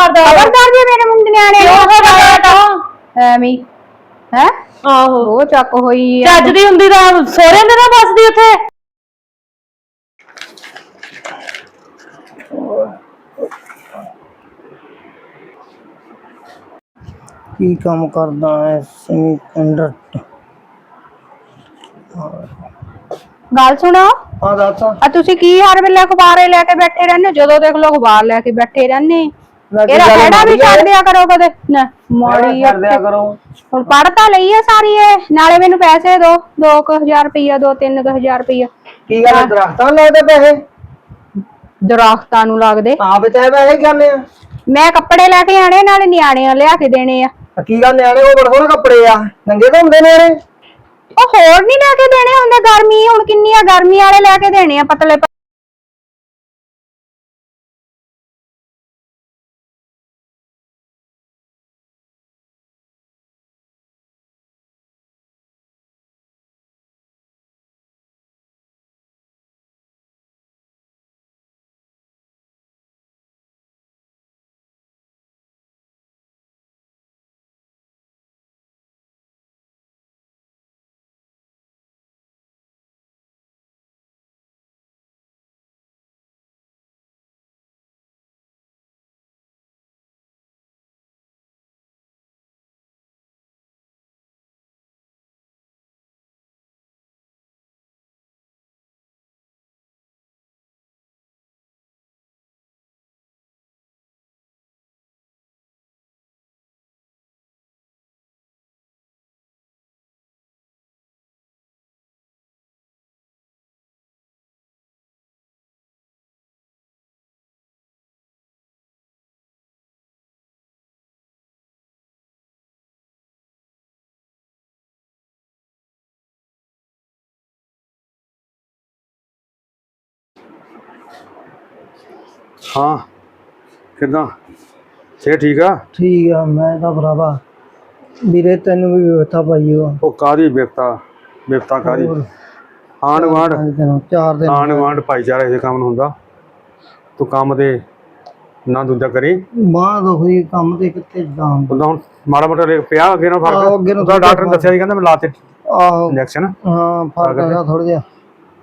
ਮਾਰਦਾ ਖਬਰਦਾਰ ਜੇ ਮੇਰੇ ਮੁੰਡੇ ਨਿਆਣੇ ਕਿਉਂ ਖਬਰਦਾਰ ਤਾਂ ਐਵੇਂ ਹੈ। ਆਹੋ। ਉਹ ਚੱਕ ਹੋਈ ਆ। ਚੱਜ ਦੀ ਹੁੰਦੀ ਤਾਂ ਸੋਹਰੇ ਦੇ ਨਾ ਬਸਦੀ ਉੱਥੇ। ਕੀ ਕੰਮ ਕਰਦਾ ਹੈ ਸੈਮੀਕੰਡਕਟਰ ਗੱਲ ਸੁਣੋ। ਆ ਦੱਸ। ਆ ਤੁਸੀਂ ਕੀ ਹਰ ਵੇਲੇ ਅਖਬਾਰੇ ਲੈ ਕੇ ਬੈਠੇ ਰਹਿੰਦੇ ਹੋ? ਜਦੋਂ ਦੇਖ ਲੋ ਅਖਬਾਰ ਲੈ ਕੇ ਬੈਠੇ ਰਹਿੰਦੇ। ਮੈਂ ਕੀ ਇਹਦਾ ਗੱਲ ਖੜਾ ਵੀ ਮਾੜੀ ਆ? ਛੱਡ ਦਿਆ ਕਰੋ ਕਦੇ। ਨਾ ਮਾੜੀ ਆ ਕਰ ਦਿਆ ਕਰੋ। ਹੁਣ ਪੜ੍ਹ ਤਾਂ ਲਈ ਆ ਸਾਰੀ ਇਹ। ਨਾਲੇ ਮੈਨੂੰ ਪੈਸੇ ਦਿਓ 2000 ਰੁਪਈਆ ਦੋ 3000 ਰੁਪਈਆ। ਕੀ ਗੱਲ ਦਰਖਤਾਂ ਲਾਉਂਦੇ ਪੈਸੇ? ਦਰਖਤਾਂ ਨੂੰ ਲੱਗਦੇ। ਤੇ ਪੈਸੇ ਕਰਨੇ ਆ। ਮੈਂ ਕੱਪੜੇ ਲੈ ਕੇ ਆਣੇ ਨਾਲੇ ਨਿਆਣੇ ਲਿਆ ਕੇ ਦੇਣੇ ਆ। ਕੀ ਗੱਲ ਨਿਆਣੇ ਉਹ ਬੜੇ ਸੋਹਣੇ ਕੱਪੜੇ ਆ। ਨੰਗੇ ਤਾਂ ਹੁੰਦੇ ਨੇ ਇਹ ਉਹ ਹੋਰ ਨਹੀਂ ਲੈ ਕੇ ਦੇਣੇ ਹੁੰਦੇ ਗਰਮੀ ਹੁਣ ਕਿੰਨੀ ਆ ਗਰਮੀ ਵਾਲੇ ਲੈ ਕੇ ਦੇਣੇ ਆ ਪਤਲੇ ਹਾਂ। ਕਿੱਦਾਂ? ਸੇ ਠੀਕ ਆ? ਠੀਕ ਆ ਮੈਂ ਤਾਂ ਭਰਾਵਾ। ਵੀਰੇ ਤੈਨੂੰ ਵੀ ਵਿਵਸਥਾ ਪਾਈ ਹੋ ਉਹ ਕਾਦੀ ਬਿਪਤਾ ਬਿਪਤਾ ਕਾਦੀ ਪੰਜ ਦਿਨ ਚਾਰ ਦਿਨ। ਆਂਢ ਗੁਆਂਢ ਭਾਈਚਾਰਾ ਇਹ ਕੰਮ ਨੂੰ ਹੁੰਦਾ। ਤੂੰ ਕੰਮ ਦੇ ਨਾ ਦੂਜਾ ਕਰੀ। ਬਾਹ ਦੁਖਦੀ ਕੰਮ ਤੇ ਕਿੱਥੇ ਜਾਣ ਉਹਦਾ ਹੁਣ ਮਾੜਾ ਮੋਟਾ ਪਿਆ ਅੱਗੇ ਨਾਲ ਅੱਗੇ ਫ਼ਰਕ ਉਹਦਾ ਡਾਕਟਰ ਨੇ ਦੱਸਿਆ ਸੀ ਕਹਿੰਦਾ ਮੈਂ ਲਾਤੇ ਆਹੋ। ਇੰਜੈਕਸ਼ਨ ਹਾਂ ਫ਼ਰਕ ਹੈਗਾ ਥੋੜਾ ਜਿਹਾ।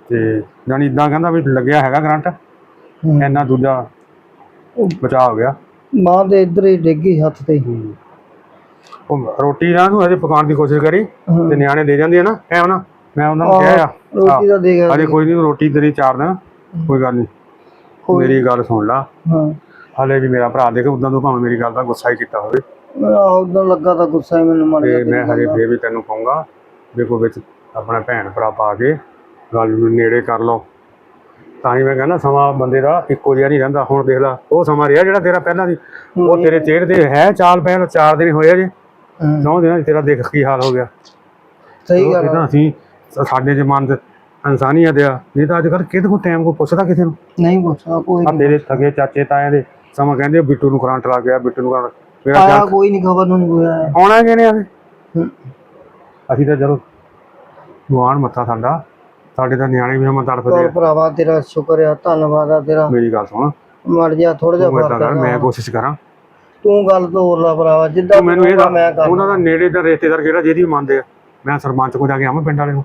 ਤੇ ਜਾਨੀ ਇਦਾਂ ਕਹਿੰਦਾ ਵੀ ਲੱਗਿਆ ਹੈਗਾ ਕਰੰਟ। ਹੂੰ। ਇੰਨਾ ਦੂਜਾ ਬਚਾਅ ਹੋ ਗਿਆ। ਬਾਹ ਦੇ ਇੱਧਰ ਹੀ ਡਿੱਗੀ ਹੱਥ ਤੇ ਉਹ ਰੋਟੀ ਨਾ ਤੂੰ ਹਜੇ ਪਕਾਉਣ ਦੀ ਕੋਸ਼ਿਸ਼ ਕਰੀ ਹੂੰ। ਤੇ ਨਿਆਣੇ ਦੇ ਜਾਂਦੇ ਆ ਨਾ ਐ ਨਾ ਮੈਂ ਉਹਨਾਂ ਨੂੰ ਕਿਹਾ ਆ ਰੋਟੀ ਦਾ ਦੇ ਗਿਆ ਅਰੇ ਕੋਈ ਨਹੀਂ ਰੋਟੀ ਤੇਰੀ ਚਾਰ ਦਿਨ ਕੋਈ ਗੱਲ ਨਹੀਂ ਮੇਰੀ ਗੱਲ ਸੁਣ ਲਾ। ਹਾਂ। ਹਲੇ ਵੀ ਮੇਰਾ ਭਰਾ ਦੇਖ ਉਦਾਂ ਤੋਂ ਭਾਵੇਂ ਮੇਰੀ ਗੱਲ ਦਾ ਗੁੱਸਾ ਹੀ ਕੀਤਾ ਹੋਵੇ। ਉਦੋਂ ਲੱਗਾ ਤਾਂ ਗੁੱਸਾ ਹੀ ਮੈਨੂੰ ਮਰ ਤੇ ਮੈਂ ਹਰੇ ਫੇਰ ਵੀ ਤੈਨੂੰ ਕਹੂੰਗਾ ਕੋਈ ਵਿੱਚ ਆਪਣਾ ਭੈਣ ਭਰਾ ਪਾ ਕੇ ਗੱਲ ਨੂੰ ਨੇੜੇ ਕਰ ਲਓ। ਤਾਂ ਹੀ ਮੈਂ ਕਹਿੰਦਾ ਸਮਾਂ ਬੰਦੇ ਦਾ ਇੱਕੋ ਜਿਹਾ ਨਹੀਂ ਰਹਿੰਦਾ। ਹੁਣ ਦੇਖ ਲੈ ਉਹ ਸਮਾਂ ਰਿਹਾ ਜਿਹੜਾ ਤੇਰਾ ਪਹਿਲਾਂ ਦੀ। ਉਹ ਤੇਰੇ ਚਿਹਰੇ ਤੇ ਹੈ ਚਾਲ ਪਹਿਲ ਚਾਰ ਦਿਨ ਹੋਏ ਜੇ। ਹਾਂ, ਨੌ ਦਿਨਾਂ ਤੇਰਾ ਦੇਖ ਕੀ ਹਾਲ ਹੋ ਗਿਆ। ਸਹੀ ਗੱਲ ਆ। ਤਾਂ ਅਸੀਂ ਸਾਡੇ ਜ਼ਮਾਨ ਤੇ ਇਨਸਾਨੀਅਤ ਆ ਨਹੀਂ ਤਾਂ ਅੱਜ ਕੱਲ੍ਹ ਕਿਹਦੇ ਕੋਲ ਟਾਈਮ ਕੋ ਪੁੱਛਦਾ ਕਿਸੇ ਨੂੰ? ਨਹੀਂ ਪੁੱਛਦਾ ਕੋਈ ਆ ਨਹੀਂ ਤੇਰੇ ਸਗੇ ਚਾਚੇ ਤਾਇਆਂ ਦੇ ਸਮਾਂ ਕਹਿੰਦੇ ਬਿੱਟੂ ਨੂੰ ਕਰੰਟ ਲੱਗ ਗਿਆ ਬਿੱਟੂ ਨੂੰ ਕਰੰਟ ਮੇਰਾ ਆਇਆ ਕੋਈ ਨਹੀਂ ਖਬਰ ਨੂੰ ਨਹੀਂ ਕੋਈ ਆਇਆ। ਆਉਣਾ ਕਿਨੇ ਆਵੇ ਹੂੰ। ਅਸੀਂ ਤਾਂ ਜਦੋਂ ਗੁਆਂਢ ਮੱਥਾ ਸਾਡਾ। ਸਾਡੇ ਤਾਂ ਨਿਆਣੇ ਵੀ ਹਮ ਤੜਫਦੇ ਆ। ਭਰਾਵਾ ਤੇਰਾ ਸ਼ੁਕਰ ਆ ਧੰਨਵਾਦ ਆ ਤੇਰਾ। ਮੇਰੀ ਗੱਲ ਸੁਣ। ਮਰ ਜਾ ਥੋੜਾ ਜਿਹਾ ਫ਼ਰਕ ਕਰ। ਮੈਂ ਕੋਸ਼ਿਸ਼ ਕਰਾਂ। ਤੂੰ ਗੱਲ ਤੋਰ ਲਾ ਭਰਾਵਾ ਜਿੱਦਾਂ ਮੈਨੂੰ ਇਹ ਉਹਨਾਂ ਦਾ ਨੇੜੇ ਦਾ ਰਿਸ਼ਤੇਦਾਰ ਕਿਹੜਾ ਜਿਹਦੀ ਮੰਨਦੇ ਆ? ਮੈਂ ਸਰਪੰਚ ਕੋਲ ਜਾ ਕੇ ਆਵਾਂ ਪਿੰਡ ਵਾਲੇ ਨੂੰ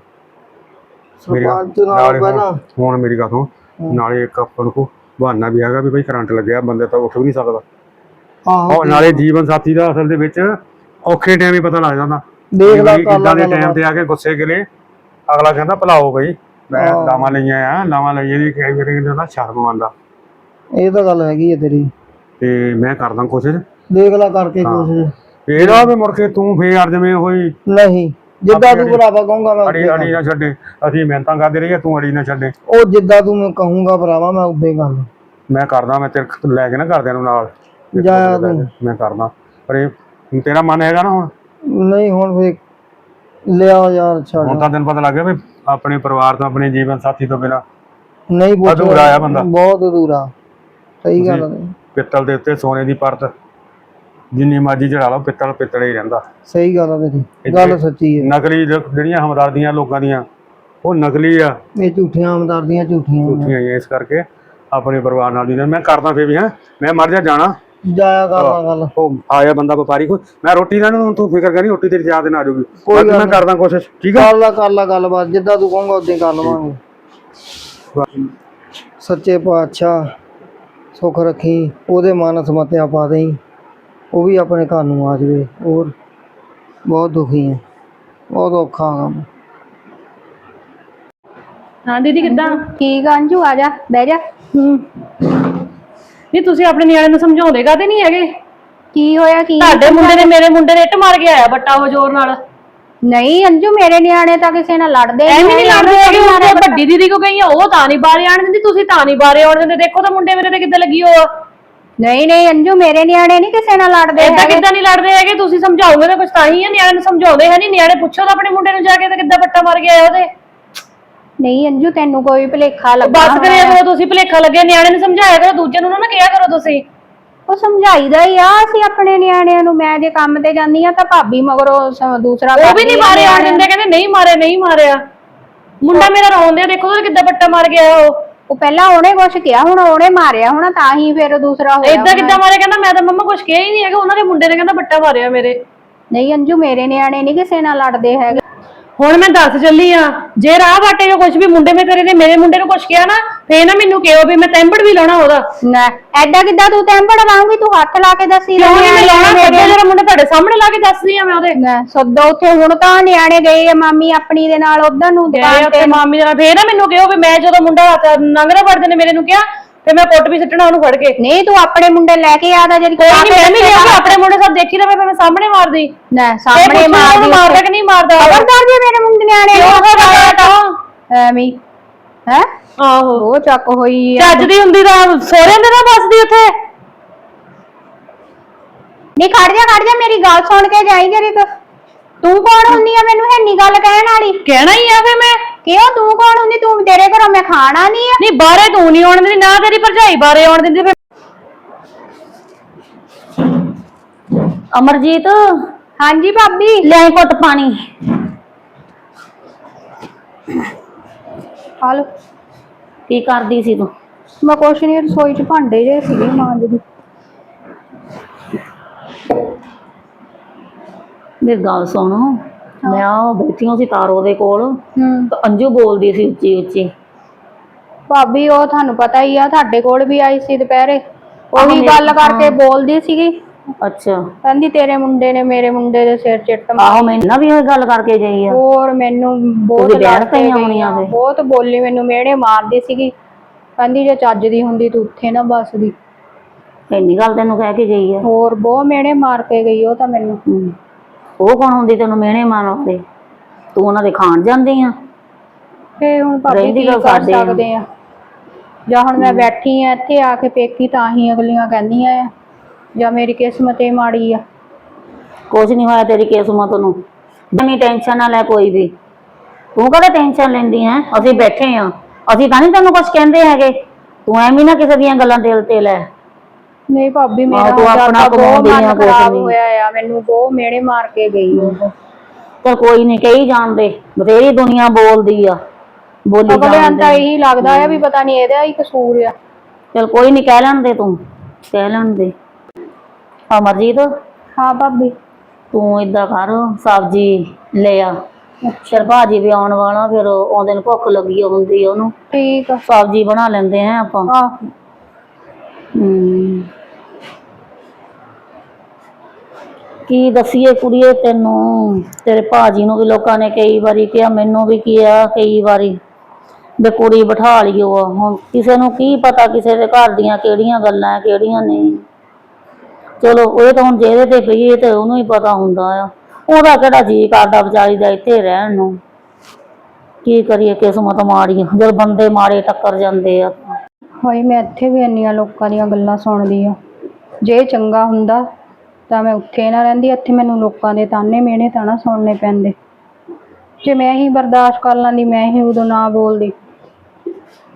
ਸਰਪੰਚ ਨਾਲ ਪਹਿਲਾਂ। ਹੁਣ- ਮੇਰੀ ਗੱਲ ਸੁਣ। ਨਾਲੇ ਇੱਕ ਆਪਾਂ ਨੂੰ ਬਹਾਨਾ ਵੀ ਹੈਗਾ ਵੀ ਭਾਈ ਕਰੰਟ ਲੱਗਿਆ ਬੰਦੇ ਤਾਂ ਉੱਠ ਵੀ ਨਹੀਂ ਸਕਦਾ। ਆਹੋ। ਨਾਲੇ ਜੀਵਨ ਸਾਥੀ ਦਾ ਅਸਲ ਦੇ ਵਿੱਚ ਔਖੇ ਟਾਈਮ ਹੀ ਪਤਾ ਲੱਗ ਜਾਂਦਾ। ਦੇਖ ਲਾ ਇਦਾਂ ਦੇ। ਟਾਈਮ ਤੇ ਆ ਕੇ ਗੁੱਸੇ ਗਿਲੇ। ਅਗਲਾ ਕਹਿੰਦਾ ਭਲਾਓ ਬਈ ਮੈਂ ਲਾਵਾਂ ਲਈਆਂ ਆ ਲਾਵਾਂ ਲਈਆਂ ਦੀ ਕਈ ਵਾਰੀ ਕਹਿੰਦਾ ਸ਼ਰਮ ਮੰਨਦਾ ਇਹ ਤਾਂ ਗੱਲ ਹੈਗੀ ਹੈ ਤੇਰੀ। ਤੇ ਮੈਂ ਕਰਦਾ ਕੋਸ਼ਿਸ਼। ਦੇਖ ਲਾ ਕਰਕੇ ਕੋਸ਼ਿਸ਼। ਇਹਦਾ ਵੀ ਮੁੜ ਕੇ ਤੂੰ ਫੇਰ ਅੜ ਜਵੇਂ ਹੋਈ ਨਹੀਂ ਜਿੱਦਾਂ ਤੂੰ ਭਰਾਵਾ ਕਹੂੰਗਾ ਮੈਂ ਅੜੀ ਉੱਦਾਂ ਅੜੀ ਨਾ ਛੱਡੇ। ਅਸੀਂ ਮਿਹਨਤਾਂ ਕਰਦੇ ਰਹੀਏ ਤੂੰ ਅੜੀ ਨਾ ਛੱਡੇ। ਉਹ ਜਿੱਦਾਂ ਤੂੰ ਮੈਂ ਕਹੂੰਗਾ ਭਰਾਵਾ ਮੈਂ ਉਦਾਂ ਹੀ ਕਰ ਮੈਂ ਕਰਦਾ ਮੈਂ ਤੇਰੇ ਕੋਲ ਲੈ ਕੇ ਨਾ ਘਰਦਿਆਂ ਨੂੰ ਨਾਲ। ਜਾ ਮੈਂ ਕਰਦਾ। ਪਰ ਇਹ ਤੇਰਾ ਮਨ ਹੈਗਾ ਨਾ ਹੁਣ? ਨਹੀਂ ਹੁਣ ਫੇ ਲਿਆ ਯਾਰ ਹੁਣ ਛੱਡ ਤਾਂ ਤੈਨੂੰ ਪਤਾ ਲੱਗ ਗਿਆ ਵੀ ਆਪਣੇ ਪਰਿਵਾਰ ਤੋਂ ਆਪਣੇ ਜੀਵਨ ਸਾਥੀ ਤੋਂ ਬਿਨਾ ਨਹੀਂ ਪੁੱਛ ਅਧੂਰਾ ਆ ਬੰਦਾ। ਬਹੁਤ ਅਧੂਰਾ। ਸਹੀ ਗੱਲ ਹੈ ਪਿੱਤਲ ਦੇ ਉੱਤੇ ਸੋਨੇ ਦੀ ਪਰਤ ਜਿੰਨੀ ਮਰਜ਼ੀ ਚੜਾ ਲਓ ਪਿੱਤਲ ਪਿੱਤਲ ਹੀ ਰਹਿੰਦਾ। ਸਹੀ ਗੱਲ ਹੈ ਤੇਰੀ ਗੱਲ ਸੱਚੀ ਹੈ ਨਕਲੀ ਜ- ਜਿਹੜੀਆਂ ਹਮਦਰਦੀਆਂ ਲੋਕਾਂ ਦੀਆਂ ਉਹ ਨਕਲੀ ਆ। ਇਹ ਝੂਠੀਆਂ ਆਮਦਰਦੀਆਂ ਝੂਠੀਆਂ। ਝੂਠੀਆਂ ਹੀ ਆ, ਇਸ ਕਰਕੇ ਆਪਣੇ ਪਰਿਵਾਰ ਨਾਲ ਦੀ ਮੈਂ ਕਰਦਾ ਫੇਰ ਵੀ ਹਾਂ। ਮੈਂ ਮਰ ਜਾ ਜਾਣਾ। ਜਾਇਆ ਕਰ ਲਾ ਗੱਲ ਉਹ ਆਇਆ ਬੰਦਾ ਵਪਾਰੀ ਕੋਈ ਮੈਂ ਰੋਟੀ ਨਾਲ ਨੂੰ ਤੂੰ ਫਿਕਰ ਕਰੀ ਰੋਟੀ ਤੇਰੀ ਚਾਹ ਦੇ ਨਾਲ ਆ ਜਾਊਗੀ। ਕੋਈ ਬਾਕੀ ਮੈਂ ਨੀ। ਕਰਦਾ ਕੋਸ਼ਿਸ਼ ਠੀਕ ਹੈ ਕਰ ਲਾ ਕਰ ਲਾ ਗੱਲਬਾਤ ਜਿੱਦਾਂ ਤੂੰ ਕਹੂੰਗਾ ਉਦਾਂ ਹੀ ਕਰ ਲਵਾਂਗੇ। ਸੱਚੇ ਪਾਤਸ਼ਾਹ ਸੁੱਖ ਰੱਖੀ ਉਹਦੇ ਮਾਨਸ ਮਤਿਆ ਪਾ ਦੇਈ। ਉਹ ਵੀ ਆਪਣੇ ਘਰ ਨੂੰ ਆ ਜਾਵੇ ਹੋਰ ਬਹੁਤ ਦੁਖੀ ਹੈ ਬਹੁਤ ਔਖਾ ਕੰਮ। ਹਾਂ ਦੀਦੀ ਕਿੱਦਾਂ? ਠੀਕ ਆ ਅੰਜੂ ਆ ਜਾ ਬਹਿ ਜਾ। ਹੂੰ। ਨਹੀਂ ਤੁਸੀਂ ਆਪਣੇ ਨਿਆਣੇ ਨੂੰ ਸਮਝਾਉਂਦੇ ਕਾਤੇ ਨਹੀਂ ਹੈਗੇ? ਕੀ ਹੋਇਆ ਕੀ ਤੁਹਾਡੇ ਮੁੰਡੇ ਨੇ ਮੇਰੇ ਮੁੰਡੇ ਨੇ ਇੱਟ ਮਾਰ ਕੇ ਆਇਆ ਬੱਟਾ ਉਹ ਜ਼ੋਰ ਨਾਲ। ਨਹੀਂ ਅੰਜੂ ਮੇਰੇ ਨਿਆਣੇ ਤਾਂ ਕਿਸੇ ਨਾਲ ਲੜਦੇ ਐਵੇਂ ਨਹੀਂ ਲੜਦੇ ਹੈਗੇ ਹੈਗੇ ਉਹ ਵੱਡੀ ਦੀਦੀ ਕੋ ਗਈ ਆ ਉਹ ਤਾਂ ਨਹੀਂ ਬਾਰੇ ਆਣ ਦਿੰਦੀ ਤੁਸੀਂ ਤਾਂ ਨਹੀਂ ਬਾਰੇ ਆਉਣ ਦਿੰਦੇ। ਦੇਖੋ ਤਾਂ ਮੁੰਡੇ ਮੇਰੇ ਤੇ ਕਿੱਦਾਂ ਲੱਗੀ ਹੋ ਨਹੀਂ ਨਹੀਂ ਅੰਜੂ ਮੇਰੇ ਨਿਆਣੇ ਨਹੀਂ ਕਿਸੇ ਨਾਲ ਲੜਦੇ ਹੈਗੇ। ਕਿੱਦਾਂ ਨਹੀਂ ਲੜਦੇ ਹੈਗੇ ਤੁਸੀਂ ਸਮਝਾਓਗੇ ਤਾਂ ਕੁਛ ਤਾਂ ਹੀ ਆ ਨਿਆਣੇ ਨੂੰ ਸਮਝਾਉਂਦੇ ਹੈ ਨਹੀਂ ਨਿਆਣੇ ਪੁੱਛੋ ਤਾਂ ਆਪਣੇ ਮੁੰਡੇ ਨੂੰ ਜਾ ਕੇ ਤਾਂ ਕਿੱਦਾਂ ਬੱਟਾ ਮਾਰ ਕੇ ਆਇਆ ਉਹਦੇ। ਨਹੀਂ ਅੰਜੂ ਤੈਨੂੰ ਕੋਈ ਭੁਲੇਖਾ ਲੱਗਾ ਬਸ ਕਰਿਆ। ਕਰੋ ਤੁਸੀਂ ਭੁਲੇਖਾ ਲੱਗੇ ਨਿਆਣੇ ਨੂੰ ਸਮਝਾਇਆ ਕਰੋ ਦੂਜੇ ਨੂੰ ਨਾ ਕਿਹਾ ਕਰੋ ਤੁਸੀਂ। ਉਹ ਸਮਝਾਈਦਾ ਹੀ ਆ ਅਸੀਂ ਆਪਣੇ ਨਿਆਣਿਆਂ ਨੂੰ ਮੈਂ ਜੇ ਕੰਮ ਤੇ ਜਾਂਦੀ ਆ ਤਾਂ ਭਾਬੀ ਮਗਰੋਂ ਸ- ਦੂਸਰਾ ਉਹ ਵੀ ਨਹੀਂ ਆ ਮਾਰੇ ਨਿਆਣਿਆਂ ਦਿੰਦੇ ਕਹਿੰਦੇ ਨਹੀਂ ਮਾਰੇ ਨਹੀਂ ਮਾਰਿਆ। ਮੁੰਡਾ ਮੇਰਾ ਰੋਂਦੇ ਆ, ਦੇਖੋ ਉਹਦੇ ਕਿੱਦਾਂ ਬੱਟਾ ਮਾਰ ਆਇਆ ਉਹ। ਉਹ ਪਹਿਲਾਂ ਉਹਨੇ ਕੁਛ ਕਿਹਾ ਹੁਣ ਉਹਨੇ ਮਾਰਿਆ ਹੋਣਾ ਤਾਂ ਹੀ ਫਿਰ ਦੂਸਰਾ ਹੋਇਆ ਏਦਾਂ ਕਿੱਦਾਂ ਮਾਰਿਆ ਕਹਿੰਦਾ ਮੈਂ ਤਾਂ ਮੰਮਾ ਕੁਛ ਕਿਹਾ ਹੀ ਨਹੀਂ ਹੈਗਾ ਉਹਨਾਂ ਦੇ ਮੁੰਡੇ ਨੇ ਕਹਿੰਦਾ ਬੱਟਾ ਮਾਰਿਆ ਮੇਰੇ। ਨਹੀਂ ਅੰਜੂ ਮੇਰੇ ਨਿਆਣੇ ਨਹੀਂ ਕਿਸੇ ਨਾਲ ਲੜਦੇ ਹੈਗੇ। ਹੁਣ ਮੈਂ ਦੱਸ ਚੱਲੀ ਆ ਜੇ ਰਾਹ ਬਾਟੇ ਜੋ ਕੁਝ ਵੀ ਮੁੰਡੇ ਮੇ ਤੇਰੇ ਨੇ ਮੇਰੇ ਮੁੰਡੇ ਨੂੰ ਕੁਛ ਕਿਹਾ ਨਾ ਫੇਰ ਨਾ ਮੈਨੂੰ ਕਿਹੋ ਵੀ ਮੈਂ ਤੈਂਬੜ ਵੀ ਲਾਉਣਾ ਉਹਦਾ। ਨਾ ਐਡਾ ਕਿੱਦਾਂ ਤੂੰ ਤੈਂਬੜ ਲਾਉਂਗੀ ਤੂੰ ਹੱਥ ਲਾ ਕੇ ਦੱਸੀ ਕਿਉਂ ਨਹੀਂ ਮੈਂ ਲਾਉਣਾ? ਸੱਦੋ ਜਿਹੜਾ ਮੁੰਡਾ ਤੁਹਾਡੇ ਸਾਹਮਣੇ ਲਾ ਕੇ ਦੱਸਦੀ ਆ ਮੈਂ ਉਹਦੇ। ਨਾ ਸੱਦੋ ਉੱਥੇ ਹੁਣ ਤਾਂ ਨਿਆਣੇ ਗਏ ਆ ਮਾਮੀ ਆਪਣੀ ਦੇ ਨਾਲ ਉਧਰ ਨੂੰ ਦੁਕਾਨ ਉੱਥੇ ਤੇ ਮਾਮੀ ਦੇ ਨਾਲ ਫੇਰ ਨਾ ਮੈਨੂੰ ਕਿਹੋ ਵੀ ਮੈਂ ਜਦੋਂ ਮੁੰਡਾ ਹੱਥ ਨੰਗਰਾ ਵੜਦੇ ਨੇ ਮੇਰੇ ਨੂੰ ਕਿਹਾ ਤੇ ਮੈਂ ਪੁੱਟ ਵੀ ਸਿੱਟਣਾ ਉਹਨੂੰ ਫੜ ਕੇ। ਨਹੀਂ ਤੂੰ ਆਪਣੇ ਮੁੰਡੇ ਲੈ ਕੇ ਆਦਾ ਜਿਹੜੀ ਕੋਈ ਨਹੀਂ ਮੈਂ ਵੀ ਲਿਆ ਕੇ ਆਪਣੇ ਮੁੰਡੇ ਸਾਹਿਬ ਦੇਖੀ ਰਵੇ ਫਿਰ ਮੈਂ ਸਾਹਮਣੇ ਮਾਰਦੀ। ਨਾ ਸਾਹਮਣੇ ਮਾਰਦੀ ਮਾਰਦਾ ਕਿ ਨਹੀਂ ਮਾਰਦਾ। ਖਬਰਦਾਰ ਜੇ ਮੇਰੇ ਮੁੰਡੇ ਨਿਆਣੇ ਕਿਉਂ ਖਬਰਦਾਰ ਐਵੇਂ ਹੈ। ਆਹੋ। ਉਹ ਚੱਕ ਹੋਈ ਚੱਜ ਦੀ ਹੁੰਦੀ ਤਾਂ ਸੋਹਰੇ ਦੇ ਨਾ ਬਸਦੀ ਉੱਥੇ। ਨਹੀਂ ਖੜ ਜਾ ਖੜ ਜਾ ਮੇਰੀ ਗੱਲ ਸੁਣ ਕੇ ਜਾਈ ਜਰੀ ਤੂੰ। ਤੂੰ ਕੌਣ ਹੁੰਨੀ ਆ ਮੈਨੂੰ ਹੈਨੀ ਗੱਲ ਕਹਿਣ ਵਾਲੀ? ਕਹਿਣਾ ਹੀ ਆ ਫੇ ਮੈਂ। ਕਿਉਂ ਤੂੰ ਕੌਣ ਹੁੰਦੀ? ਤੂੰ ਤੇਰੇ ਘਰੋਂ ਮੈਂ ਖਾਣਾ ਨਹੀਂ ਆ। ਨਹੀਂ ਬਾਹਰੇ ਤੂੰ ਨਹੀਂ ਆਉਣ ਦਿੰਦੀ ਨਾ ਤੇਰੀ ਭਰਜਾਈ ਬਾਹਰੇ ਆਉਣ ਦਿੰਦੀ ਫਿਰ ਅਮਰਜੀਤ? ਹਾਂਜੀ ਭਾਬੀ। ਲੈ ਘੁੱਟ ਪਾਣੀ। ਹਾਲ ਕੀ ਕਰਦੀ ਸੀ ਤੂੰ? ਮੈਂ ਕੁਛ ਨਹੀਂ ਰਸੋਈ ਚ ਭਾਂਡੇ ਜੇ ਸੀਗੇ ਮਾਂਜਦੀ ਮੇਰੀ ਗੱਲ ਸੁਣ। ਮੈਂ ਆ ਬੈਠੀ ਹਾਂ ਸੀ ਤਾਰੋ ਦੇ ਕੋਲ ਹੂੰ। ਤੇ ਅੰਜੂ ਬੋਲਦੀ ਸੀ ਉੱਚੀ ਉੱਚੀ। ਭਾਬੀ ਉਹ ਤੁਹਾਨੂੰ ਪਤਾ ਹੀ ਆ ਤੁਹਾਡੇ ਕੋਲ ਵੀ ਆਈ ਸੀ ਦੁਪਹਿਰੇ। ਉਹੀ ਗੱਲ ਕਰਕੇ ਬੋਲਦੀ ਸੀਗੀ। ਅੱਛਾ। ਕਹਿੰਦੀ ਤੇਰੇ ਮੁੰਡੇ ਨੇ ਮੇਰੇ ਮੁੰਡੇ ਦੇ ਸਿਰ ਚਿੱਟ। ਆਹੋ ਮੈਨੂੰ ਨਾ ਵੀ ਉਹ ਗੱਲ ਕਰਕੇ ਗਈ ਆ। ਹੋਰ ਮੈਨੂੰ ਬਹੁਤ ਲੜ ਕੇ ਪਈਆਂ ਗਈ ਹੋਣੀਆਂ ਆ, ਫਿਰ। ਬਹੁਤ ਬੋਲੀ ਮੈਨੂੰ ਮਿਹਣੇ ਮਾਰਦੀ ਸੀਗੀ। ਕਹਿੰਦੀ ਜੇ ਚੱਜ ਦੀ ਹੁੰਦੀ ਤੂੰ ਉੱਥੇ ਨਾ ਬਸਦੀ ਇੰਨੀ ਗੱਲ ਤੈਨੂੰ ਕਹਿ ਕੇ ਗਈ ਆ। ਹੋਰ ਬਹੁਤ ਮਿਹਣੇ ਮਾਰ ਕੇ ਗਈ ਉਹ ਤਾਂ ਮੈਨੂੰ। ਉਹ ਕੌਣ ਹੁੰਦੀ ਤੈਨੂੰ ਮਿਹਣੇ ਮਾਰਦੇ? ਤੂੰ ਉਹਨਾਂ ਦੇ ਖਾਣ ਜਾਂਦੀ ਆ। ਫੇ ਹੁਣ ਭਾਬੀ ਰਹਿੰਦੀ ਕੀ ਗੱਲ ਕਰ ਸਾਡੇ ਆ। ਸਕਦੇ ਆ? ਜਾਂ ਹੁਣ ਮੈਂ ਬੈਠੀ ਆ ਇੱਥੇ ਆ ਕੇ ਪੇਕੀ ਤਾਂ ਹੀ ਅਗਲੀਆਂ ਕਹਿੰਦੀਆਂ ਆ ਜਾਂ ਮੇਰੀ ਕਿਸਮਤ ਏ ਮਾੜੀ ਆ। ਕੁਝ ਨਹੀਂ ਹੋਇਆ ਤੇਰੀ ਕਿਸਮਤ ਨੂੰ। ਜਮੀ ਟੈਨਸ਼ਨ ਨਾ ਲੈ ਕੋਈ ਵੀ। ਤੂੰ ਕਦੇ ਟੈਨਸ਼ਨ ਲੈਂਦੀ ਹੈ? ਅਸੀਂ ਬੈਠੇ ਆ। ਅਸੀਂ ਤਾਂ ਨਹੀਂ ਤੈਨੂੰ ਕੁਝ ਕਹਿੰਦੇ ਹੈਗੇ। ਤੂੰ ਐਵੇਂ ਨਾ ਕਿਸੇ ਦੀਆਂ ਗੱਲਾਂ ਦਿਲ ਤੇ ਲੈ। ਨਹੀਂ ਭਾਬੀ ਮੇਰਾ ਤੂੰ ਜ਼ਿਆਦਾ ਆਪਣਾ ਬਹੁਤ ਕਮਾਉਂਦੀ ਆ, ਮਨ ਕੁਛ ਖਰਾਬ ਨਹੀਂ। ਹੋਇਆ ਆ ਮੈਨੂੰ ਬਹੁਤ ਮਿਹਣੇ ਮਾਰ ਕੇ ਗਈ ਉਹ ਤੇ ਕੋਈ ਨਹੀਂ ਕਹੀ ਜਾਣਦੇ ਬਥੇਰੀ ਦੁਨੀਆ ਬੋਲਦੀ ਆ ਬੋਲੀ ਨੂੰ ਤਾਂ ਜਾਣਦੇ ਇਹੀ ਲੱਗਦਾ ਆ ਵੀ ਪਤਾ ਨਹੀਂ ਇਹਦਾ ਹੀ ਕਸੂਰ ਆ। ਚਲ ਕੋਈ ਨਹੀਂ ਕਹਿ ਲੈਣ ਦੇ ਤੂੰ ਕਹਿ ਲੈਣ ਦੇ। ਅਮਰਜੀਤ? ਹਾਂ ਭਾਬੀ। ਤੂੰ ਏਦਾਂ ਕਰ ਸਬਜ਼ੀ ਲੈ ਆ। ਫਿਰ ਭਾਜੀ ਵੀ ਆਉਣ ਵਾਲਾ ਫਿਰ ਆਉਂਦੇ ਨੂੰ ਭੁੱਖ ਲੱਗੀ ਹੁੰਦੀ ਆ ਉਹਨੂੰ। ਠੀਕ ਆ। ਸਬਜ਼ੀ ਬਣਾ ਲੈਂਦੇ ਆ ਆਪਾਂ। ਆਹ। ਕੀ ਦਸੀਏ ਕੁੜੀਏ ਤੈਨੂੰ? ਤੇਰੇ ਭਾਜੀ ਨੂੰ ਵੀ ਲੋਕਾਂ ਨੇ ਕਈ ਵਾਰੀ ਕਿਹਾ ਮੈਨੂੰ ਵੀ ਕਿਹਾ ਕਈ ਵਾਰੀ ਵੀ ਕੁੜੀ ਬਿਠਾ ਲਿਓ। ਆ ਹੁਣ ਕਿਸੇ ਨੂੰ ਕੀ ਪਤਾ ਕਿਸੇ ਦੇ ਘਰ ਦੀਆਂ ਕਿਹੜੀਆਂ ਗੱਲਾਂ ਕਿਹੜੀਆਂ ਨਹੀਂ। ਚਲੋ ਇਹ ਤਾਂ ਹੁਣ ਜਿਹਦੇ ਤੇ ਪਈ ਇਹ ਤੇ ਉਹਨੂੰ ਹੀ ਪਤਾ ਹੁੰਦਾ ਆ। ਉਹਦਾ ਕਿਹੜਾ ਜੀ ਕਰਦਾ ਵਿਚਾਰੀ ਦਾ ਇੱਥੇ ਰਹਿਣ ਨੂੰ। ਕੀ ਕਰੀਏ ਕਿਸਮਤ ਮਾੜੀ ਆ, ਜਦ ਬੰਦੇ ਮਾੜੇ ਟੱਕਰ ਜਾਂਦੇ ਆ। ਹੋਈ ਮੈਂ ਇੱਥੇ ਵੀ ਇੰਨੀਆਂ ਲੋਕਾਂ ਦੀਆਂ ਗੱਲਾਂ ਸੁਣਦੀ ਆ ਜੇ ਚੰਗਾ ਹੁੰਦਾ ਤਾਂ ਮੈਂ ਉੱਥੇ ਨਾ ਰਹਿੰਦੀ, ਇੱਥੇ ਮੈਨੂੰ ਲੋਕਾਂ ਦੇ ਤਾਨੇ ਮਿਹਣੇ ਤਾਂ ਨਾ ਸੁਣਨੇ ਪੈਂਦੇ। ਜੇ ਮੈਂ ਹੀ ਬਰਦਾਸ਼ਤ ਕਰ ਲੈਂਦੀ, ਮੈਂ ਹੀ ਉਦੋਂ ਨਾ ਬੋਲਦੀ,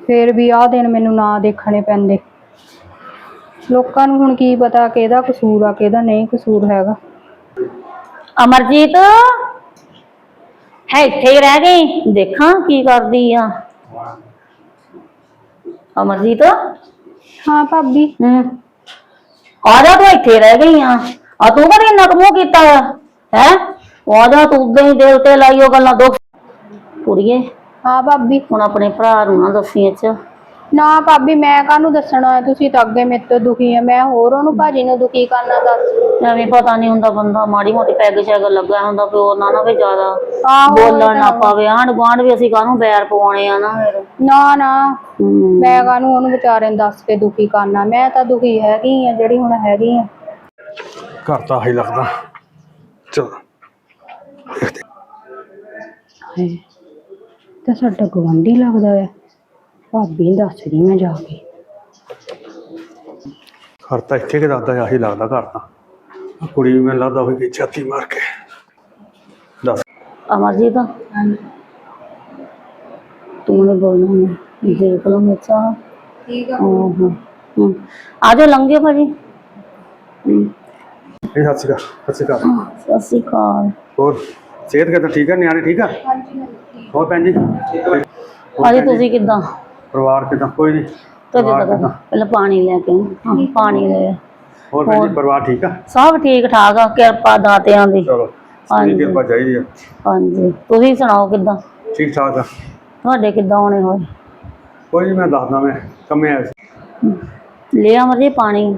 ਫੇਰ ਵੀ ਆਹ ਦਿਨ ਮੈਨੂੰ ਨਾ ਦੇਖਣੇ ਪੈਂਦੇ। ਲੋਕਾਂ ਨੂੰ ਹੁਣ ਕੀ ਪਤਾ ਕਿਹਦਾ ਕਸੂਰ ਆ, ਕਿਹਦਾ ਨਹੀਂ ਕਸੂਰ ਹੈਗਾ। ਅਮਰਜੀਤ, ਹੈ ਇੱਥੇ ਹੀ ਰਹਿ ਗਈ, ਦੇਖਾਂ ਕੀ ਕਰਦੀ ਆ। ਅਮਰਜੀਤ? ਹਾਂ ਭਾਬੀ। ਹੂੰ। ਆ ਜਾ ਤੂੰ ਇੱਥੇ ਰਹਿ ਗਈ ਆ। ਆ ਤੂੰ ਕਦੇ ਇੰਨਾ ਕੁ ਮੂੰਹ ਕੀਤਾ ਹੈ ਹੈ? ਆ ਜਾ ਤੂੰ ਉਦਾਂ ਹੀ ਦਿਲ ਤੇ ਲਾਈ ਉਹ ਗੱਲਾਂ ਦੁੱਖ। ਕੁੜੀਏ। ਹਾਂ ਭਾਬੀ। ਹੁਣ ਆਪਣੇ ਭਰਾ ਨੂੰ ਨਾ ਦੱਸੀ ਇਹ ਚ। ਨਾ ਭਾਬੀ ਮੈਂ ਕਾਹਨੂੰ ਦੱਸਣਾ ਹੈ? ਤੁਸੀਂ ਤਾਂ ਅੱਗੇ ਮੇਰੇ ਤੋਂ ਦੁਖੀ ਆ। ਮੈਂ ਹੋਰ ਉਹਨੂੰ ਭਾਜੀ ਨੂੰ ਦੁਖੀ ਕਰਨਾ ਦੱਸ। ਐਵੇਂ ਪਤਾ ਨਹੀਂ ਹੁੰਦਾ ਬੰਦਾ ਮਾੜੀ ਮੋਟੀ ਪੈਗ ਸ਼ੈਗ ਲੱਗਾ ਹੁੰਦਾ ਪਿਓ ਨਾ ਨਾ ਵੀ ਜ਼ਿਆਦਾ ਆਹੋ ਬੋਲਣ ਨਾ ਪਾਵੇ। ਆਂਢ ਗੁਆਂਢ ਵੀ ਅਸੀਂ ਕਾਹਨੂੰ ਬੈਰ ਪਵਾਉਣੇ ਆ ਨਾ ਫਿਰ। ਨਾ ਨਾ। ਹਮ, ਮੈਂ ਕਾਹਨੂੰ ਉਹਨੂੰ ਵਿਚਾਰੇ ਨੂੰ ਦੱਸ ਕੇ ਦੁਖੀ ਕਰਨਾ? ਮੈਂ ਤਾਂ ਦੁਖੀ ਹੈਗੀ ਆ ਜਿਹੜੀ ਹੁਣ ਹੈਗੀ ਆ। ਘਰ ਤਾਂ ਹੀ ਲੱਗਦਾ। ਚਲ। ਤੇ ਸਾਡਾ ਗਵਾਂਢੀ ਲੱਗਦਾ ਹੈ ਭਾਬੀ ਨੂੰ ਦੱਸ ਰਹੀ ਮੈਂ ਜਾ ਕੇ। ਘਰ ਤਾਂ ਇੱਥੇ ਕਿ ਦੱਸਦਾ ਆਹੀ ਲੱਗਦਾ ਘਰ ਤਾਂ। ਆਹ ਕੁੜੀ ਵੀ ਮੈਨੂੰ ਲੱਗਦਾ ਹੋਵੇਗੀ ਛਾਤੀ ਮਾਰ ਕੇ। ਦੱਸ। ਅਮਰਜੀਤ? ਤੂੰ ਨੇ ਬੋਲਣਾ ਨਹੀਂ ਦੇਖ ਲਓ ਮੇਚਾ ਠੀਕ ਆ। ਹੂੰ ਹੂੰ। ਆ ਜਾਓ ਲੰਘੇ ਭਾਜੀ। ਹੂੰ। ਇਹ ਸਤਿ ਸ਼੍ਰੀ ਅਕਾਲ ਸਤਿ ਸ਼੍ਰੀ ਅਕਾਲ। ਸਤਿ ਸ਼੍ਰੀ ਅਕਾਲ। ਹੋਰ ਸਿਹਤ ਕਿਦਾਂ ਠੀਕ ਹੈ ਨਿਆਣੇ ਠੀਕ ਆ? ਹਾਂਜੀ ਹਾਂਜੀ ਹੋਰ ਭੈਣ ਜੀ? ਭਾਜੀ ਤੁਸੀਂ ਕਿੱਦਾਂ? ਪਰਿਵਾਰ ਕਿਦਾਂ ਕੋਈ ਨਹੀਂ ਤੇ ਪਰਿਵਾਰ ਕਿੱਦਾਂ? ਪਹਿਲਾਂ ਪਾਣੀ ਲੈ ਕੇ। ਹਾਂ ਪਾਣੀ ਲੈ। ਹੋਰ ਭੈਣ ਜੀ ਪਰਿਵਾਰ ਠੀਕ ਆ? ਸਭ ਠੀਕ ਠਾਕ ਆ ਕਿਰਪਾ ਦਾਤਿਆਂ ਦੀ। ਚਲੋ ਹਾਂਜੀ। ਸਹੀ ਕਿਰਪਾ ਚਾਹੀਦੀ ਆ ਹਾਂਜੀ। ਤੁਸੀਂ ਸੁਣਾਓ ਕਿੱਦਾਂ? ਠੀਕ ਠਾਕ ਆ। ਤੁਹਾਡੇ ਕਿੱਦਾਂ ਹੋਣੇ ਹੋਏ? ਕੋਈ ਨਹੀਂ ਮੈਂ ਦੱਸਦਾ ਮੈਂ ਕੰਮੇ ਆਇਆ ਸੀ। ਲਿਆ ਮਰਜ਼ੀ ਪਾਣੀ।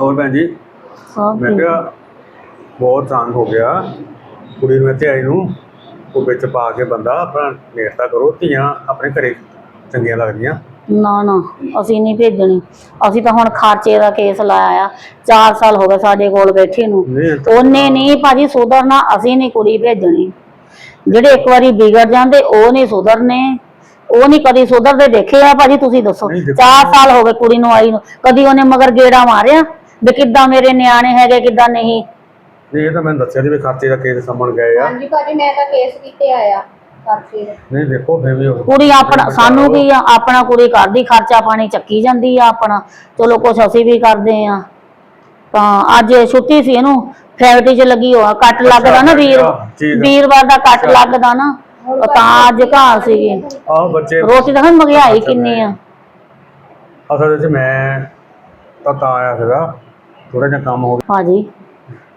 ਹੋਰ ਭੈਣ ਜੀ? ਸਭ ਮੈਂ ਠੀਕ। ਕਿਹਾ ਬਹੁਤ ਤੰਗ ਹੋ ਗਿਆ। ਕੁੜੀ ਨੂੰ ਇੱਥੇ ਆਈ ਨੂੰ ਉਹ ਵਿੱਚ ਪਾ ਕੇ ਬੰਦਾ ਆਪਣਾ ਨੇੜਤਾ ਕਰੋ ਧੀਆਂ ਆਪਣੇ ਘਰੇ ਚੰਗੀਆਂ ਲੱਗਦੀਆਂ। ਨਾ ਨਾ ਅਸੀਂ ਨਹੀਂ ਭੇਜਣੀ। ਅਸੀਂ ਤਾਂ ਹੁਣ ਖਰਚੇ ਦਾ ਕੇਸ ਲਾਇਆ ਆ। 4 ਸਾਲ ਹੋ ਗਏ ਸਾਡੇ ਕੋਲ ਬੈਠੇ ਨੂੰ। ਨਹੀਂ ਉਹਨੇ ਨਹੀਂ ਭਾਜੀ ਸੁਧਰਨਾ ਅਸੀਂ ਨਹੀਂ ਕੁੜੀ ਭੇਜਣੀ। ਜਿਹੜੇ ਇੱਕ ਵਾਰੀ ਵਿਗੜ ਜਾਂਦੇ ਉਹ ਨਹੀਂ ਸੁਧਰਨੇ। ਉਹ ਨਹੀਂ ਕਦੀ ਸੁਧਰਦੇ ਦੇਖੇ ਆ ਭਾਜੀ ਤੁਸੀਂ ਦੱਸੋ। ਨਹੀਂ ਦੇਖੇ। 4 ਸਾਲ ਹੋ ਗਏ ਕੁੜੀ ਨੂੰ ਆਈ ਨੂੰ। ਕਦੀ ਉਹਨੇ ਮਗਰ ਗੇੜਾ ਮਾਰਿਆ? ਵੀ ਕਿੱਦਾਂ ਮੇਰੇ ਨਿਆਣੇ ਹੈਗੇ ਕਿੱਦਾਂ ਨਹੀਂ। ਨਹੀਂ, ਇਹ ਤਾਂ ਮੈਂ ਦੱਸਿਆ ਜੀ ਵੀ ਖਰਚੇ ਦਾ ਕੇਸ ਸੰਭਣ ਗਏ ਆ। ਹਾਂਜੀ ਭਾਜੀ ਮੈਂ ਤਾਂ ਕੇਸ ਕੀਤੇ ਆਇਆ ਨਹੀਂ ਦੇਖੋ ਫਿਰ ਵੀ ਉਹ- ਕੁੜੀ ਆਪਣਾ ਸਾਨੂੰ ਕੀ ਆ ਆਪਣਾ ਕੁੜੀ ਕਰਦੀ ਖਰਚਾ ਪਾਣੀ ਚੱਕੀ ਜਾਂਦੀ ਆ ਆਪਣਾ। ਚਲੋ ਕੁਛ ਅਸੀਂ ਵੀ ਕਰਦੇ ਆ। ਤਾਂ ਅੱਜ ਛੁੱਟੀ ਸੀ ਇਹਨੂੰ ਫੈਕਟਰੀ 'ਚ ਲੱਗੀ ਹੋਆ ਕੱਟ ਲੱਗਦਾ ਨਾ ਵੀਰ। ਠੀਕ ਆ। ਵੀਰਵਾਰ ਦਾ ਕੱਟ ਲੱਗਦਾ ਨਾ ਉਹ ਤਾਂ ਅੱਜ ਘਰ ਸੀਗੇ। ਆਹ ਬੱਚੇ ਰੋਟੀ ਤਾਂ ਹੁਣ ਮਹਿੰਗਾਈ ਕਿੰਨੀ ਆ। ਅਸਲ ਵਿੱਚ ਮੈਂ ਤਾਂ ਤਾਂ ਆਇਆ ਸੀਗਾ। ਥੋੜਾ ਜਿਹਾ ਕੰਮ ਹੋ ਗਿਆ ਭਾਜੀ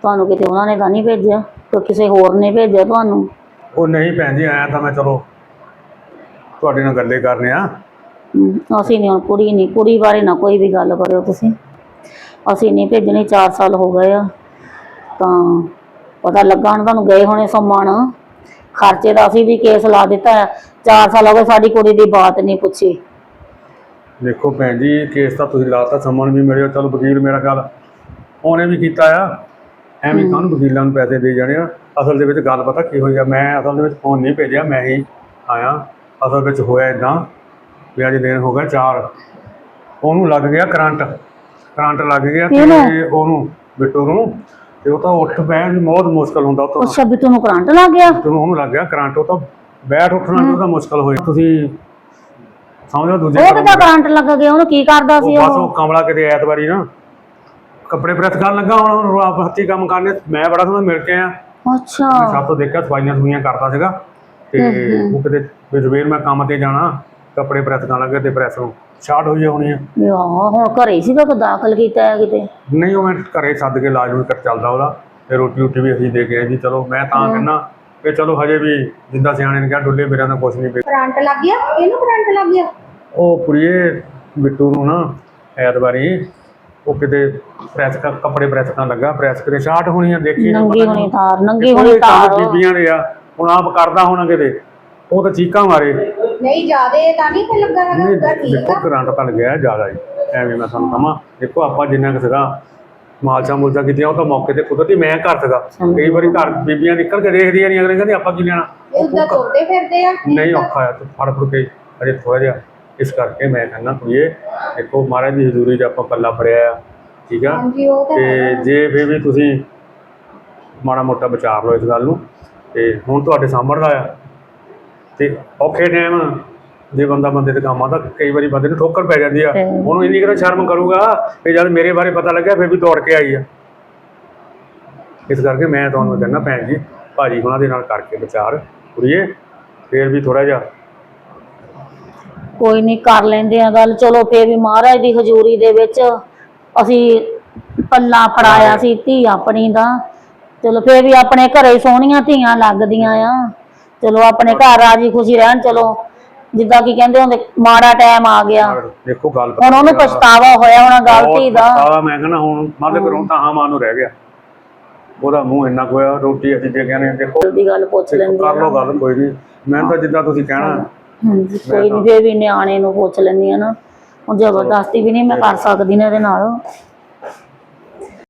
ਤੁਹਾਨੂੰ ਕਿਤੇ ਉਹਨਾਂ ਨੇ ਤਾਂ ਨਹੀਂ ਭੇਜਿਆ? ਕਿ ਕਿਸੇ ਹੋਰ ਨੇ ਭੇਜਿਆ ਤੁਹਾਨੂੰ? ਉਹ ਨਹੀਂ ਭੈਣ ਜੀ ਆਇਆ ਤਾਂ ਮੈਂ ਚਲੋ ਤੁਹਾਡੇ ਨਾਲ ਗੱਲੇ ਕਰਨੇ ਆ। ਹਮ, ਅਸੀਂ ਨਹੀਂ ਹੁਣ ਕੁੜੀ ਨਹੀਂ ਕੁੜੀ ਬਾਰੇ ਨਾ ਕੋਈ ਵੀ ਗੱਲ ਕਰਿਓ ਤੁਸੀਂ। ਅਸੀਂ ਨਹੀਂ ਭੇਜਣੀ 4 ਸਾਲ ਹੋ ਗਏ ਆ। ਤਾਂ ਪਤਾ ਲੱਗਾ ਹੁਣ ਤੁਹਾਨੂੰ ਗਏ ਹੋਣੇ ਸਮਾਨ ਖਰਚੇ ਦਾ ਅਸੀਂ ਵੀ ਕੇਸ ਲਾ ਦਿੱਤਾ 4 ਸਾਲ ਹੋ ਗਏ ਸਾਡੀ ਕੁੜੀ ਦੀ ਬਾਤ ਨਹੀਂ ਪੁੱਛੀ। ਦੇਖੋ ਭੈਣ ਜੀ ਕੇਸ ਤਾਂ ਤੁਸੀਂ ਲਾਤਾ ਸੰਮਣ ਵੀ ਮਿਲਿਓ ਚਲੋ ਵਕੀਲ ਮੇਰਾ ਗੱਲ ਉਹਨੇ ਵੀ ਕੀਤਾ ਆ। ਐਵੇਂ ਕਾਹਨੂੰ ਵਕੀਲਾਂ ਨੂੰ ਪੈਸੇ ਦੇ ਜਾਣੇ ਆ। ਅਸਲ ਦੇ ਵਿੱਚ ਗੱਲ ਪਤਾ ਕੀ ਹੋਈ ਆ ਮੈਂ ਅਸਲ ਦੇ ਵਿੱਚ ਫੋਨ ਨਹੀਂ ਭੇਜਿਆ ਮੈਂ ਹੀ ਆਇਆ। ਅਸਲ ਵਿੱਚ ਹੋਇਆ ਇਦਾਂ ਵੀ ਅੱਜ ਦਿਨ ਹੋ ਗਿਆ 4 ਉਹਨੂੰ ਲੱਗ ਗਿਆ ਕਰੰਟ। ਕਰੰਟ ਲੱਗ ਗਿਆ ਤੇ ਉਹਨੂੰ ਬਿੱਟੂ ਨੂੰ। ਤੇ ਉਹ ਤਾਂ ਉੱਠ ਬੈਠ ਵੀ ਬਹੁਤ ਮੁਸ਼ਕਲ ਹੁੰਦਾ ਉਹ ਤੋਂ। ਅੱਛਾ ਵੀ ਤੁਹਾਨੂੰ ਕਰੰਟ ਲੱਗ ਗਿਆ? ਤੈਨੂੰ ਉਹਨੂੰ ਲੱਗ ਗਿਆ ਕਰੰਟ। ਉਹ ਤਾਂ ਬੈਠ ਉੱਠਣਾ ਉਹਦਾ ਮੁਸ਼ਕਲ ਹੋਇਆ। ਤੁਸੀਂ ਸਮਝੋ ਦੂਜੇ ਉਹ ਕਿੱਦਾਂ ਕਰੰਟ ਲੱਗ ਗਿਆ? ਉਹਨੂੰ ਕੀ ਕਰਦਾ ਸੀ ਉਹ ਬਸ ਉਹ ਕਮਲਾ ਕਿਤੇ ਐਤਵਾਰੀ ਨਾ ਕੱਪੜੇ ਪ੍ਰੈਸ ਕਰਨ ਲੱਗਾ ਹੁਣ ਉਹਨੂੰ ਆਪ ਹੱਥੀ ਕੰਮ ਕਰਨੇ ਮੈਂ ਬੜਾ ਸੋਹਣਾ ਮਿਲ ਕੇ ਆਇਆ। ਅੱਛਾ। ਮੈਂ ਸਭ ਤੋਂ ਦੇਖਿਆ ਸਫਾਈਆਂ ਸੁਈਆਂ ਕਰਦਾ ਸੀਗਾ। ਤੇ ਉਹ ਕਿਤੇ ਵੀ ਸਵੇਰ ਮੈਂ ਕੰਮ ਤੇ ਜਾਣਾ ਕੱਪੜੇ ਪ੍ਰੈਸ ਕਰਨ ਲੱਗੇ ਤੇ ਪ੍ਰੈਸ ਨੂੰ ਸ਼ਾਰਟ ਹੋਈ ਹੋਣੀ ਆ। ਆਹ ਹੁਣ ਘਰੇ ਸੀਗਾ ਕੋ ਦਾਖਲ ਕੀਤਾ ਹੈ ਕਿਤੇ? ਨਹੀਂ ਉਹ ਮੈਂ ਘਰੇ ਸੱਦ ਕੇ ਇਲਾਜ ਨੂੰ ਕਰ ਚੱਲਦਾ ਉਹਦਾ ਤੇ ਰੋਟੀ ਰੋਟੀ ਵੀ ਅਸੀਂ ਦੇ ਕੇ ਆਏ ਜੀ ਚਲੋ ਮੈਂ ਤਾਂ ਕਹਿੰਦਾ ਕਿ ਚਲੋ ਹਜੇ ਵੀ ਜਿੱਦਾਂ ਸਿਆਣੇ ਨੇ ਕਿਹਾ ਡੁੱਲੇ ਮੇਰਾ ਤਾਂ ਕੁਝ ਨਹੀਂ ਪਈ ਕਰੰਟ ਲੱਗ ਗਿਆ? ਇਹਨੂੰ ਕਰੰਟ ਲੱਗ ਗਿਆ? ਉਹ ਕੁੜੀਏ ਬਿੱਟੂ ਨੂੰ ਨਾ ਐਤਵਾਰੀ ਉਹ ਕਿਤੇ ਪ੍ਰੈਸ ਕੱਪੜੇ ਪ੍ਰੈਸ ਕਰਨ ਲੱਗਾ ਪ੍ਰੈਸ ਕਿਤੇ ਸ਼ਾਰਟ ਹੋਣੀ ਆ ਦੇਖੀ ਨਾ ਨੰਗੀ ਹੋਣੀ। ਤਾਰ ਨੰਗੀ ਦੇਖੋ ਹੋਣੀ ਤਾਰ ਬੀਬੀਆਂ ਦੇ ਆ ਹੁਣ ਆਪ ਕਰਦਾ ਹੋਣਾ ਕਿਤੇ ਉਹ ਤਾਂ ਚੀਕਾਂ ਮਾਰੇ। ਨਹੀਂ ਜਿਆਦੇ ਤਾਂ ਨਹੀਂ ਤੇ ਲੱਗਾ ਹੈਗਾ ਉਹਦਾ ਠੀਕ ਦੇਖੋ ਆ। ਕਰੰਟ ਤਾਂ ਲੱਗਿਆ ਜ਼ਿਆਦਾ ਹੀ ਐਵੇਂ ਮੈਂ ਤੁਹਾਨੂੰ ਕਹਾਂ। ਦੇਖੋ ਆਪਾਂ ਜਿੰਨਾ ਕੁ ਸੀਗਾ ਮਾਲਚਾ ਮੁਲਚਾ ਕੀਤੀਆਂ ਉਹ ਤਾਂ ਮੌਕੇ ਤੇ ਕੁਦਰਤੀ ਮੈਂ ਘਰ ਸੀਗਾ। ਕਈ ਵਾਰੀ ਘਰ ਬੀਬੀਆਂ ਨਿਕਲ ਕੇ ਦੇਖਦੀਆਂ ਨਹੀਂ ਅਗਲੇ ਕਹਿੰਦੇ ਆਪਾਂ ਕੀ ਲੈਣਾ? ਉਦਾਂ ਤੋੜਦੇ ਫਿਰਦੇ ਆ। ਨਹੀਂ ਔਖਾ ਆ ਤੂੰ ਫੜ ਫੜ ਕੇ ਅਜੇ ਥੋੜਾ ਜਿਹਾ। ਇਸ ਕਰਕੇ ਮੈਂ ਕਹਿੰਦਾ ਕੁੜੀਏ ਦੇਖੋ ਮਹਾਰਾਜ ਦੀ ਹਜ਼ੂਰੀ 'ਚ ਆਪਾਂ ਪੱਲਾ ਫੜਿਆ ਆ ਠੀਕ ਆ? ਹਾਂਜੀ ਉਹ ਤਾਂ ਤੇ ਜੇ ਫਿਰ ਵੀ ਤੁਸੀਂ ਮਾੜਾ ਮੋਟਾ ਵਿਚਾਰ ਲਓ ਇਸ ਗੱਲ ਨੂੰ ਤੇ ਹੁਣ ਤੁਹਾਡੇ ਸਾਹਮਣੇ ਦਾ ਆ ਤੇ ਔਖੇ ਟਾਈਮ ਜੇ ਬੰਦਾ ਬੰਦੇ ਦੇ ਕੰਮ ਆਉਂਦਾ ਕਈ ਵਾਰੀ ਬੰਦੇ ਨੂੰ ਠੋਕਰ ਪੈ ਜਾਂਦੀ ਆ। ਤੇ- ਉਹਨੂੰ ਇੰਨੀ ਕਿਹੜਾ ਸ਼ਰਮ ਕਰੂਗਾ ਕਿ ਜਦ ਮੇਰੇ ਬਾਰੇ ਪਤਾ ਲੱਗਿਆ ਫਿਰ ਵੀ ਦੌੜ ਕੇ ਆਈ ਆ। ਇਸ ਕਰਕੇ ਮੈਂ ਤੁਹਾਨੂੰ ਕਹਿੰਦਾ ਭੈਣ ਜੀ ਭਾਜੀ ਉਹਨਾਂ ਦੇ ਨਾਲ ਕਰਕੇ ਵਿਚਾਰ। ਕੁੜੀਏ ਫੇਰ ਵੀ ਥੋੜਾ ਜਿਹਾ ਕੋਈ ਨਹੀਂ ਕਰ ਲੈਂਦੇ ਆ ਗੱਲ। ਚਲੋ ਫੇਰ ਵੀ ਮਹਾਰਾਜ ਦੀ ਹਜ਼ੂਰੀ ਦੇ ਵਿੱਚ ਅਸੀਂ ਪੱਲਾ ਫੜਾਇਆ ਸੀ ਧੀ ਆਪਣੀ ਦਾ। ਚਲੋ ਫੇਰ ਵੀ ਆਪਣੇ ਘਰੇ ਹੀ ਸੋਹਣੀਆਂ ਧੀਆਂ ਲੱਗਦੀਆਂ ਆ। ਚਲੋ ਆਪਣੇ ਘਰ ਰਾਜੀ ਖੁਸ਼ੀ ਰਹਿਣ ਚਲੋ ਜਿੱਦਾਂ ਕੀ ਕਹਿੰਦੇ ਹੁੰਦੇ ਮਾੜਾ ਟਾਈਮ ਆ ਗਿਆ। ਦੇਖੋ ਗੱਲ ਹੁਣ ਉਹਨੂੰ ਪਛਤਾਵਾ ਹੋਇਆ ਹੋਣਾ ਗਲਤੀ ਦਾ। ਪਛਤਾਵਾ ਮੈਂ ਕਹਿੰਦਾ ਹੁਣ ਮੱਲ ਕਰੂੰ ਤਾਂ ਹਾਂ ਮਾਂ ਨੂੰ ਰਹਿ ਗਿਆ। ਉਹਦਾ ਮੂੰਹ ਇੰਨਾ ਕੋਇਆ ਰੋਟੀ ਅਸੀਂ ਦੇ ਨੇ ਦੇਖੋ। ਦੀ ਗੱਲ ਪੁੱਛ ਲੈਂਦੇ ਕਰ ਲਓ ਗੱਲ ਕੋਈ ਨਹੀਂ। ਮੈਂ ਤਾਂ ਜਿੱਦਾਂ ਤੁਸੀਂ ਕਹਿਣਾ ਹਾਂਜੀ ਕੋਈ ਨਹੀਂ ਵੀ ਨਿਆਣੇ ਨੂੰ ਪੁੱਛ ਲੈਂਦੀ ਆ ਨਾ ਹੁਣ ਜ਼ਬਰਦਸਤੀ ਵੀ ਨਹੀਂ ਮੈਂ ਕਰ ਸਕਦੀ ਨਾ ਇਹਦੇ ਨਾਲ।